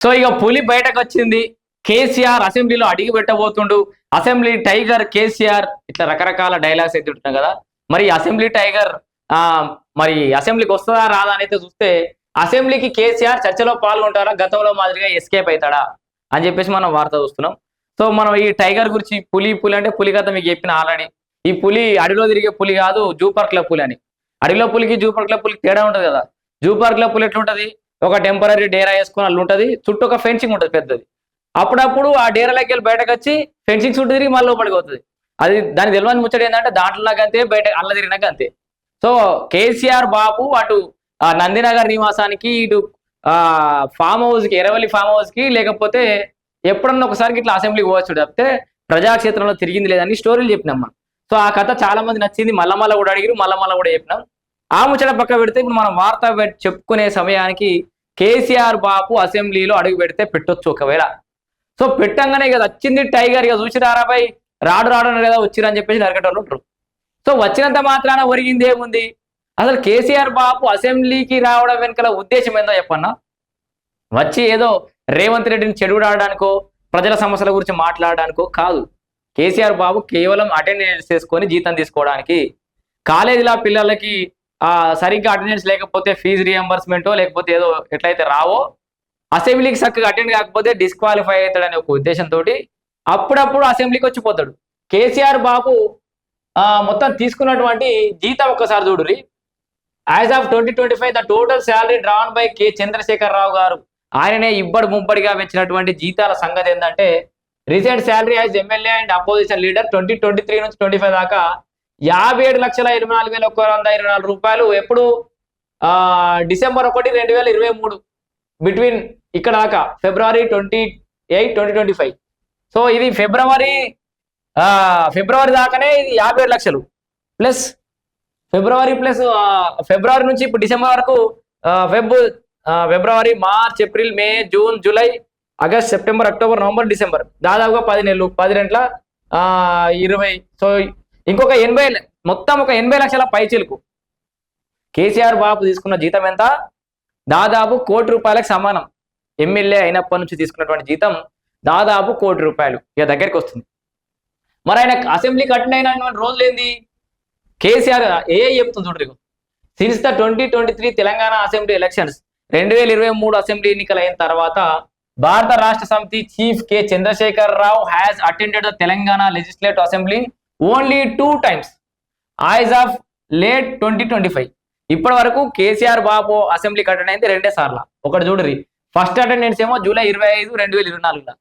So ఇక పులి బయటకు వచ్చింది. కేసీఆర్ అసెంబ్లీలో అడిగి పెట్టబోతుండు. అసెంబ్లీ టైగర్ కేసీఆర్ ఇట్లా రకరకాల డైలాగ్స్ అయితే ఉంటున్నాయి కదా. మరి అసెంబ్లీ టైగర్ ఆ మరి అసెంబ్లీకి వస్తుందా రాదా అని అయితే చూస్తే అసెంబ్లీకి కేసీఆర్ చర్చలో పాల్గొంటారా? గతంలో మాదిరిగా ఎస్కేప్ అవుతాడా? అని చెప్పేసి మనం వార్త చూస్తున్నాం. సో మనం ఈ టైగర్ గురించి పులి పులి అంటే పులి కథ మీకు చెప్పిన ఆల్రెడీ. ఈ పులి అడవిలో తిరిగే పులి కాదు జూ పార్క్ల పులి అని. అడవిలో పులికి జూ పార్క్ల పులికి తేడా ఉంటుంది కదా. జూ పార్క్ల పులి ఎట్లుంటది? ఒక టెంపరీ డేరా వేసుకుని అల్లు ఉంటుంది చుట్టూ ఒక ఫెన్సింగ్ ఉంటుంది పెద్దది. అప్పుడప్పుడు ఆ డేరాలోకి వెళ్ళి బయటకు వచ్చి ఫెన్సింగ్ చుట్టూ తిరిగి మళ్ళీ లోపలికి పోతుంది. అది దాని తెలియని ముచ్చట ఏంటంటే దాంట్లోకి అంతే బయట అల్ల తిరిగినాక అంతే. సో కేసీఆర్ బాబు అటు నందినగర్ నివాసానికి ఇటు ఫామ్ హౌస్కి ఎరవల్లి ఫామ్ హౌస్కి లేకపోతే ఎప్పుడన్నా ఒకసారి ఇట్లా అసెంబ్లీకి పోవచ్చు. తప్పితే ప్రజాక్షేత్రంలో తిరిగింది లేదని స్టోరీలు చెప్పినాం మనం. సో ఆ కథ చాలా మంది నచ్చింది. మల్లమల్ల కూడా అడిగిరు మల్లమల్ల కూడా చెప్పినాం. ఆ ముచ్చట పక్క పెడితే ఇప్పుడు మనం వార్త చెప్పుకునే సమయానికి కేసీఆర్ బాపు అసెంబ్లీలో అడుగు పెడితే పెట్టొచ్చు ఒకవేళ. సో పెట్టంగానే కదా వచ్చింది టైగర్ ఇక చూసి రాడు రాడు కదా వచ్చిరని చెప్పేసి నరకటోళ్ళు ఉంటారు. సో వచ్చినంత మాత్రాన ఒరిగింది ఏముంది? అసలు కేసీఆర్ బాబు అసెంబ్లీకి రావడం వెనుకల ఉద్దేశం ఏందో చెప్పన్నా? వచ్చి ఏదో రేవంత్ రెడ్డిని చెడుడాడడానికో ప్రజల సమస్యల గురించి మాట్లాడడానికో కాదు. కేసీఆర్ బాబు కేవలం అటెండెన్స్ చేసుకొని జీతం తీసుకోవడానికి కాలేజీల పిల్లలకి సరిగ్గా అటెండెన్స్ లేకపోతే ఫీజు రియంబర్స్మెంటో లేకపోతే ఏదో ఎట్లయితే రావో అసెంబ్లీకి చక్కగా అటెండ్ కాకపోతే డిస్క్వాలిఫై అవుతాడనే ఒక ఉద్దేశంతో అప్పుడప్పుడు అసెంబ్లీకి వచ్చిపోతాడు కేసీఆర్ బాబు మొత్తం తీసుకున్నటువంటి జీతం ఒక్కసారి చూడురి as of twenty twenty five the total salary drawn by K Chandrashekar Rao garu ఆయననే ఇబ్బడి ముబ్బడిగా పెంచినటువంటి జీతాల సంగతి ఏంటంటే recent salary as MLA and opposition leader twenty twenty three నుంచి ట్వంటీ ఫైవ్ దాకా యాభై ఏడు లక్షల ఇరవై నాలుగు వేల ఒక వంద ఇరవై నాలుగు రూపాయలు. ఎప్పుడు? డిసెంబర్ ఒకటి రెండు వేల ఇరవై మూడు. బిట్వీన్ ఇక్కడ దాకా. ఫిబ్రవరి twenty eight twenty twenty five. So ఇది ఫిబ్రవరి ఫిబ్రవరి దాకానే ఇది యాభై ఏడు లక్షలు. ప్లస్ ఫిబ్రవరి ప్లస్ ఫిబ్రవరి నుంచి ఇప్పుడు డిసెంబర్ వరకు ఫెబ్ ఫిబ్రవరి March April May June July August September October November December. దాదాపుగా పది నెలలు పది రెంట్ల ఇరవై. సో ఇంకొక ఎనభై మొత్తం ఒక ఎనభై లక్షల పైచీలకు కేసీఆర్ బాబు తీసుకున్న జీతం ఎంత? దాదాపు కోటి రూపాయలకు సమానం. ఎమ్మెల్యే అయినప్పటి నుంచి తీసుకున్నటువంటి జీతం దాదాపు కోటి రూపాయలు. ఇక దగ్గరికి వస్తుంది. మరి ఆయన అసెంబ్లీకి అటెండ్ అయిన రోజులు ఏంది? కేసీఆర్ ఏ చెప్తుంది చూడరు since the twenty twenty three Telangana assembly elections రెండు వేల ఇరవై మూడు అసెంబ్లీ ఎన్నికలు అయిన తర్వాత Bharat Rashtra Samithi chief K. Chandrashekar Rao has attended the Telangana legislative assembly only two times as of late twenty twenty five ఇప్పటి వరకు కేసీఆర్ బాబు అసెంబ్లీకి అటెండ్ అయింది రెండే సార్లు. ఒకటి చూడరి ఫస్ట్ అటెండెన్స్ ఏమో జూలై ఇరవై ఐదు రెండు వేల ఇరవై నాలుగులో.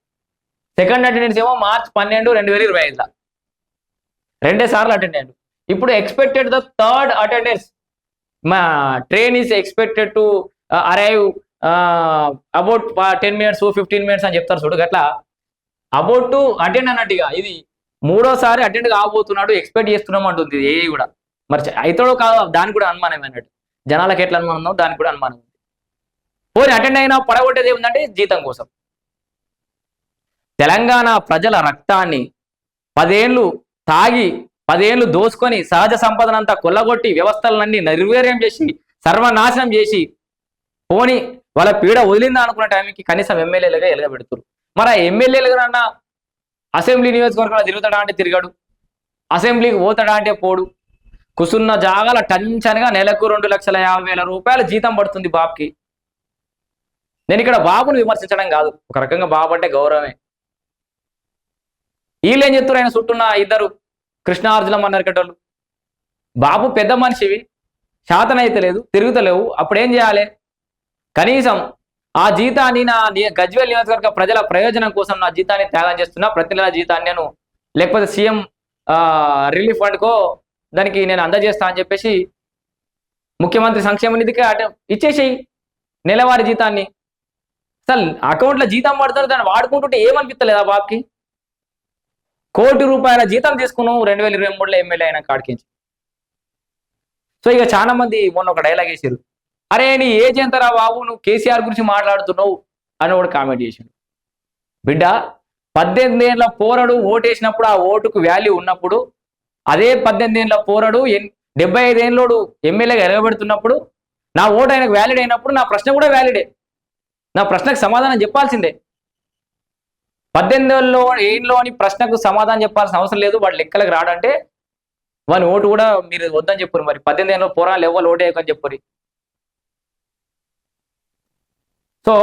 సెకండ్ అటెండెన్స్ ఏమో మార్చ్ పన్నెండు రెండు వేల ఇరవై ఐదులో. రెండే సార్లు అటెండ్ అయ్యాడు ఇప్పుడు ఎక్స్పెక్టెడ్ ద థర్డ్ అటెండెన్స్ మా train is expected to arrive about ten minutes fifteen minutes అని చెప్తారు చూడు గట్లా. అబౌట్ టు అటెండ్ అన్నట్టుగా. ఇది మూడోసారి అటెండ్ కాబోతున్నాడు ఎక్స్పెక్ట్ చేస్తున్నాం అంటుంది ఏ కూడా. మరి చ- కాదు దానికి కూడా అనుమానం అన్నట్టు. జనాలకు ఎట్లా అనుమానం ఉందో దానికి కూడా అనుమానం ఉంది. పోనీ అటెండ్ అయినా పడగొట్టేది ఏముందంటే జీతం కోసం. తెలంగాణ ప్రజల రక్తాన్ని పదేళ్ళు తాగి పదేళ్ళు దోసుకొని సహజ సంపదనంతా కొల్లగొట్టి వ్యవస్థలన్నీ నిర్వీర్యం చేసి సర్వనాశనం చేసి పోని వాళ్ళ పీడ వదిలిందా అనుకున్న టైంకి కనీసం ఎమ్మెల్యేలుగా ఎలగబెడుతురు మరి ఆ ఎమ్మెల్యేలుగా అసెంబ్లీ నియోజకవర్గంలో తిరుగుతాడా అంటే తిరిగాడు. అసెంబ్లీకి పోతాడా అంటే పోడు. కుసున్న జాగాల టంచనగా నెలకు రెండు లక్షల యాభై వేల రూపాయల జీతం పడుతుంది బాబుకి నేను ఇక్కడ బాబును విమర్శించడం కాదు. ఒక రకంగా బాబు అంటే గౌరవమే. వీళ్ళు ఏం చెప్తారు ఆయన చుట్టూన్న ఇద్దరు కృష్ణార్జునం అన్నరికటోళ్ళు బాబు పెద్ద మనిషివి. శాతనైతే లేదు తిరుగుతలేవు. అప్పుడు ఏం చేయాలి? కనీసం ఆ జీతాన్ని నా గజ్వేల్ నియోజకవర్గ ప్రజల ప్రయోజనం కోసం నా జీతాన్ని త్యాగం చేస్తున్నా ప్రతి నెల జీతాన్ని నేను లేకపోతే సీఎం రిలీఫ్ ఫండ్కో దానికి నేను అందజేస్తా అని చెప్పేసి ముఖ్యమంత్రి సంక్షేమ నిధికి అటు ఇచ్చేసేయి నెలవారీ జీతాన్ని. అసలు అకౌంట్లో జీతం పడుతున్నారు దాన్ని వాడుకుంటుంటే ఏమనిపిస్తలేదా బాబుకి కోటి రూపాయల జీతం తీసుకున్నావు రెండు వేల ఇరవై మూడులో ఎమ్మెల్యే అయినా కాడికించి సో ఇక చాలా మంది మొన్న ఒక డైలాగ్ వేసారు అరే నీ ఏజెంతరా బాబు? నువ్వు కేసీఆర్ గురించి మాట్లాడుతున్నావు అని ఒకటి కామెంట్ చేసిండు బిడ్డ పద్దెనిమిది ఏళ్ళ పోరడు ఓటేసినప్పుడు ఆ ఓటుకు వాల్యూ ఉన్నప్పుడు అదే పద్దెనిమిది ఏళ్ళ పోరడు డెబ్బై ఐదు ఏళ్ళోడు ఎమ్మెల్యేగా ఎలగబెడుతున్నప్పుడు నా ఓటు ఆయనకు వ్యాలిడ్ అయినప్పుడు నా ప్రశ్న కూడా వ్యాలిడే. నా ప్రశ్నకు సమాధానం చెప్పాల్సిందే. పద్దెనిమిదిలో ఏళ్ళలోని ప్రశ్నకు సమాధానం చెప్పాల్సిన అవసరం లేదు. వాడు లెక్కలకు రాడంటే వాని ఓటు కూడా మీరు వద్దని చెప్పారు మరి. పద్దెనిమిది ఏళ్ళలో పోరాలు ఎవరు ఓటు వేయకని చెప్పారు. సో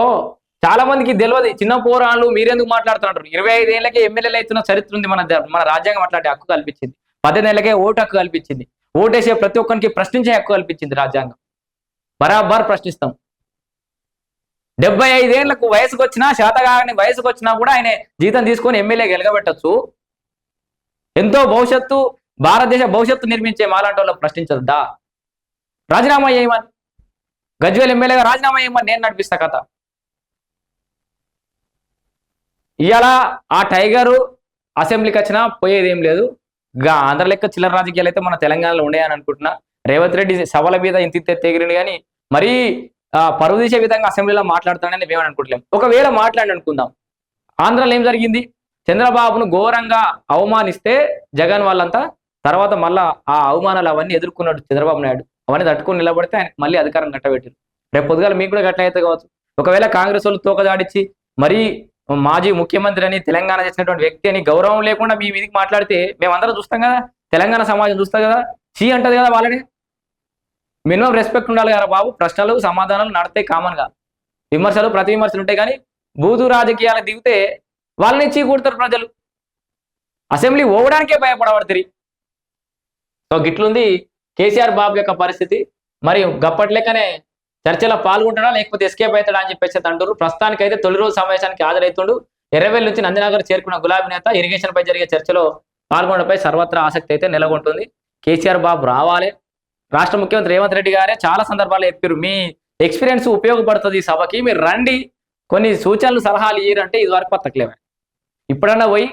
చాలా మందికి తెలియదు చిన్న పోరాళ్ళు మీరెందుకు మాట్లాడుతున్నారు? ఇరవై ఐదు ఏళ్ళకే ఎమ్మెల్యేలు అవుతున్న చరిత్ర ఉంది మన మన రాజ్యాంగం అట్లాంటి హక్కు కల్పించింది. పద్దెనిమిది ఏళ్ళకే ఓటు హక్కు కల్పించింది. ఓటేసే ప్రతి ఒక్కరికి ప్రశ్నించే హక్కు కల్పించింది రాజ్యాంగం. బరాబర్ ప్రశ్నిస్తాం. డెబ్బై ఐదేళ్ళకు వయసుకు వచ్చినా శాతగాని వయసుకు వచ్చినా కూడా ఆయన జీతం తీసుకొని ఎమ్మెల్యే గెలగబెట్టచ్చు ఎంతో భవిష్యత్తు భారతదేశ భవిష్యత్తు నిర్మించే మాలాంటి వాళ్ళు ప్రశ్నించద్దా? రాజీనామా చేయమని గజ్వేల్ ఎమ్మెల్యేగా రాజీనామా చేయమని నేను నడిపిస్తా కథ. ఇవాళ ఆ టైగరు అసెంబ్లీకి వచ్చినా పోయేది ఏం లేదు. గా ఆంధ్ర లెక్క చిల్లర రాజకీయాలు అయితే మన తెలంగాణలో ఉన్నాయని అనుకుంటున్నా. రేవంత్ రెడ్డి సభల మీద ఇంత తెగిరిని కానీ మరీ ఆ, పరువు తీసే విధంగా అసెంబ్లీలో మాట్లాడుతాడని మేమని అనుకుంటలేం ఒకవేళ మాట్లాడి అనుకుందాం. ఆంధ్రలో ఏం జరిగింది? చంద్రబాబును ఘోరంగా అవమానిస్తే జగన్ వాళ్ళంతా తర్వాత మళ్ళా ఆ అవమానాలు అవన్నీ ఎదుర్కొన్నాడు చంద్రబాబు నాయుడు. అవన్నీ తట్టుకొని నిలబడితే ఆయన మళ్ళీ అధికారం కట్టబెట్టారు. రేపు పొద్దుగాల మీకు కూడా గట్ల అయితే కావచ్చు. ఒకవేళ కాంగ్రెస్ వాళ్ళు తోకదాడిచ్చి మరీ మాజీ ముఖ్యమంత్రి అని తెలంగాణ చేసినటువంటి వ్యక్తి అని గౌరవం లేకుండా మీ మీదికి మాట్లాడితే మేమందరం చూస్తాం కదా? తెలంగాణ సమాజం చూస్తాం కదా? చీ అంటది కదా వాళ్ళని? మినిమం రెస్పెక్ట్ ఉండాలి కదా బాబు. ప్రశ్నలు సమాధానాలు నడతాయి కామన్గా. విమర్శలు ప్రతి విమర్శలు ఉంటాయి కానీ బూతు రాజకీయాలు దిగితే వాళ్ళని చీకూడతారు ప్రజలు. అసెంబ్లీ ఓవడానికే భయపడబడతారు. సో గిట్లుంది కేసీఆర్ బాబు యొక్క పరిస్థితి. మరి గప్పట్లేకనే చర్చలో పాల్గొంటాడా లేకపోతే ఎస్కేప్ అవుతాడా అని చెప్పేసి అంటారు ప్రస్తుతానికైతే తొలి రోజు సమావేశానికి హాజరవుతుండు ఎర్రవెల్లి నుంచి నందినగర్ చేరుకున్న గులాబీ నేత ఇరిగేషన్ పై జరిగే చర్చలో పాల్గొనడంపై సర్వత్రా ఆసక్తి అయితే నెలకొంటుంది. కేసీఆర్ బాబు రావాలి. రాష్ట్ర ముఖ్యమంత్రి రేవంత్ రెడ్డి గారే చాలా సందర్భాల్లో చెప్పారు మీ ఎక్స్పీరియన్స్ ఉపయోగపడుతుంది ఈ సభకి మీరు రండి. కొన్ని సూచనలు సలహాలు ఇయ్యారంటే ఇది వరకు ఇప్పుడన్నా పోయి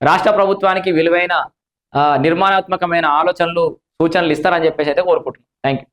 రాష్ట్ర ప్రభుత్వానికి విలువైన ఆ, నిర్మాణాత్మకమైన ఆలోచనలు సూచనలు ఇస్తారని చెప్పేసి అయితే కోరుకుంటున్నాను థ్యాంక్ యూ